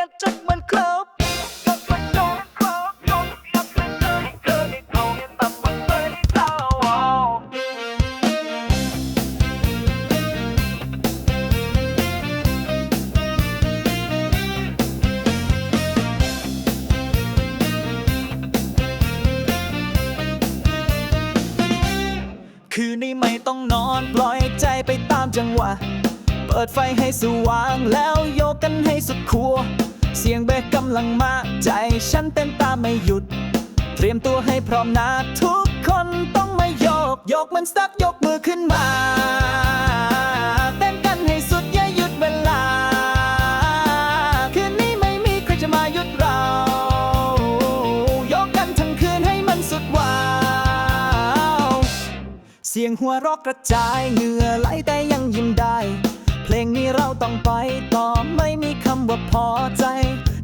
กันจนมันครบคืนนี้ไม่ต้องนอนปล่อยใจไปตามจังหวะ เปิดไฟให้สว่างแล้วโยกกันให้สุดขั้วำลังมาใจฉันเต้นตามไม่หยุด เตรียมตัวให้พร้อมนะทุกคนต้องไมาโยก โยกมันสักยกมือขึ้นมาเต้นกันให้สุดอย่าหยุดเวลา คืนนี้ไม่มีใครจะมาหยุดเรา โยกกันทั้งคืนให้มันสุดว้าว เสียงหัวเรอกกระจายเหงื่อไหลแต่ยังยิ้มได้ เพลงนี้เราต้องไปต่อไม่มีคำว่าพอใจ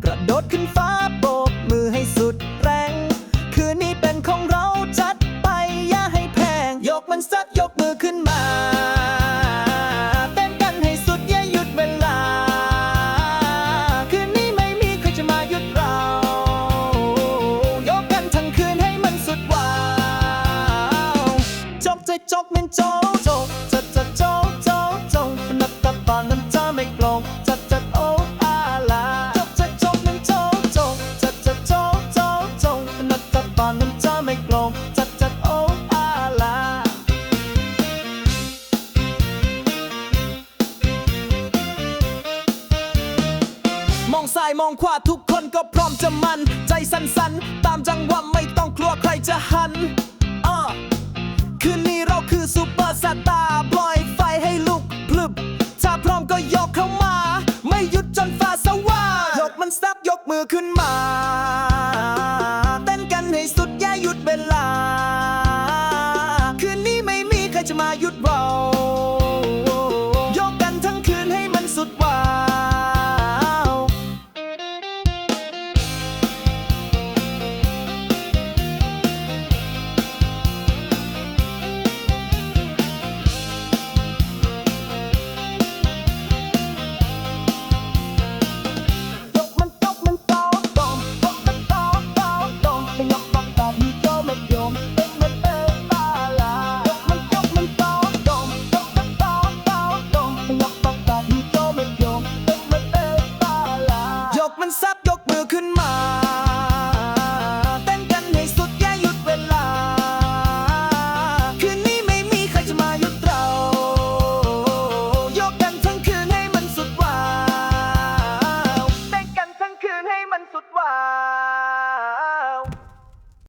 กระโดดขึ้นฟ้าโบกมือให้สุดแรง คืนนี้เป็นของเราจัดไปอย่าให้แพง ยกมันสักยกมือขึ้นมาเต้นกันให้สุดอย่าหยุดเวลา คืนนี้ไม่มีใครจะมาหยุดเรา ยกกันทั้งคืนให้มันสุดว้าวจกใจจกมันจโมองซ้ายมองขวาทุกคนก็พร้อมจะมัน ใจสั่นๆ ตามจังหวะไม่ต้องกลัวใครจะหันอ่คืนนี้เราคือซูเปอร์สตาร์ปล่อยไฟให้ลุกพลึบ ถ้าพร้อมก็ยกเข้ามา ไม่หยุดจนฟ้าสว่างยกมันสักยกมือขึ้นมา เต้นกันให้สุดอย่าหยุดเวลา คืนนี้ไม่มีใครจะมาหยุดเรา